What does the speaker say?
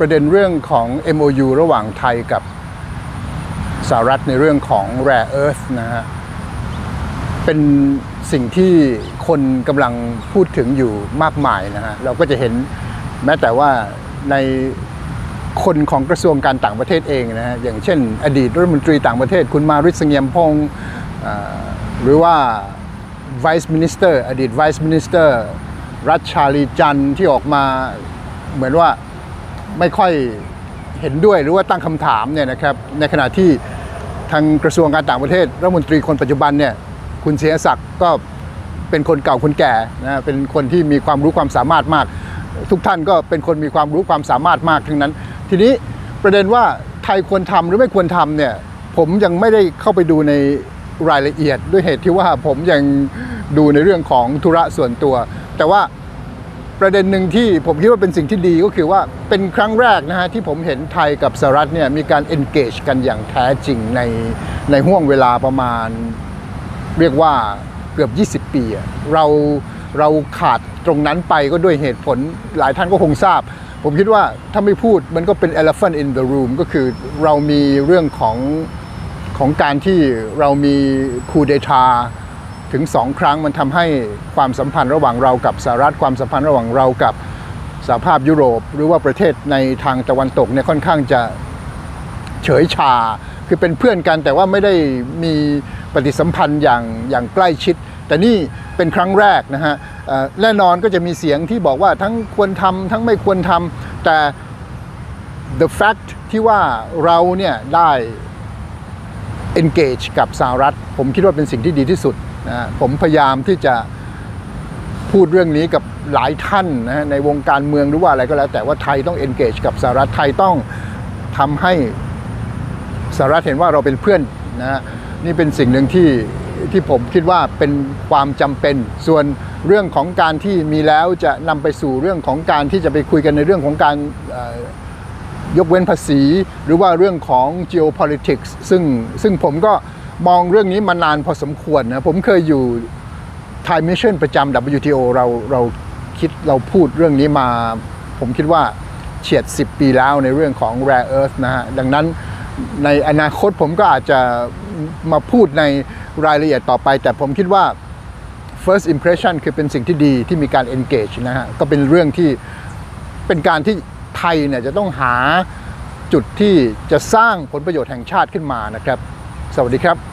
ประเด็นเรื่องของ MOU ระหว่างไทยกับสหรัฐในเรื่องของ Rare Earth นะฮะ เป็นสิ่งที่คนกำลังพูดถึงอยู่มากมายนะฮะ เราก็จะเห็นแม้แต่ว่าในคนของกระทรวงการต่างประเทศเองนะฮะ อย่างเช่น อดีตรัฐมนตรีต่างประเทศ คุณมาริสเงียมพงศ์หรือว่า Vice Minister อดีต Vice Minister รัชชาลีจันที่ออกมาเหมือนว่า ไม่ค่อยเห็นด้วยหรือว่าตั้งคำถามเนี่ยนะครับในขณะที่ทางกระทรวงการต่างประเทศรัฐมนตรีคนปัจจุบันเนี่ยคุณเสียศักดิ์ก็เป็นคนเก่าคนแก่นะเป็นคนที่มีความรู้ความสามารถมาก ทุกท่านก็เป็นคนมีความรู้ความสามารถมากทั้งนั้น ทีนี้ประเด็นว่าไทยควรทำหรือไม่ควรทำเนี่ยผมยังไม่ได้เข้าไปดูในรายละเอียดด้วยเหตุที่ว่าผมยังดูในเรื่องของธุระส่วนตัว แต่ว่า ประเด็นหนึ่งที่ผมคิดว่าเป็นสิ่งที่ดีก็คือว่าเป็นครั้งแรกนะฮะที่ผมเห็นไทยกับสหรัฐเนี่ยมีการ engage กันอย่างแท้จริงในในห่วงเวลาประมาณ เรียกว่าเกือบ 20 ปีอะเราเราขาดตรงนั้นไปก็ด้วยเหตุผลหลายท่านก็คงทราบ ผมคิดว่าถ้าไม่พูดมันก็เป็น elephant in the room ก็คือเรามีเรื่องของของการที่เรามีคูเดทา ถึงสองครั้งมันทำให้ความสัมพันธ์ระหว่างเรากับสหรัฐความสัมพันธ์ระหว่างเรากับสหภาพยุโรป หรือว่าประเทศในทางตะวันตกเนี่ยค่อนข้างจะเฉยชา คือเป็นเพื่อนกันแต่ว่าไม่ได้มีปฏิสัมพันธ์อย่างอย่างใกล้ชิด แต่นี่เป็นครั้งแรกนะฮะแน่นอนก็จะมีเสียงที่บอกว่าทั้งควรทำทั้งไม่ควรทำแต่ the fact ที่ว่าเราเนี่ยได้ engage กับสหรัฐ ผมคิดว่าเป็นสิ่งที่ดีที่สุดนะผมพยายามที่จะพูดเรื่องนี้กับหลายท่านนะในวงการเมืองหรือว่าอะไรก็แล้ว แต่ว่าไทยต้อง engage กับสหรัฐไทยต้องทำให้สหรัฐเห็นว่าเราเป็นเพื่อนนะนี่เป็นสิ่งหนึ่งที่ที่ผมคิดว่าเป็นความจำเป็น ส่วนเรื่องของการที่มีแล้วจะนำไปสู่เรื่องของการที่จะไปคุยกันในเรื่องของการ ยกเว้นภาษี หรือว่าเรื่องของ geopolitics ซึ่งซึ่งผมก็มองเรื่องนี้มานานพอสมควรนะผมเคยอยู่ Thai Mission ประจำ WTO เราเราคิดเราพูดเรื่องนี้มา ผมคิดว่าเฉียด 10 ปีแล้วในเรื่องของ rare earth นะฮะ ดังนั้นในอนาคตผมก็อาจจะมาพูดในรายละเอียดต่อไป แต่ผมคิดว่า first impression คือเป็นสิ่งที่ดีที่มีการ engage นะฮะ ก็เป็นเรื่องที่เป็นการที่ ไทยเนี่ยจะต้องหาจุดที่จะสร้างผลประโยชน์แห่งชาติขึ้นมานะครับ สวัสดีครับ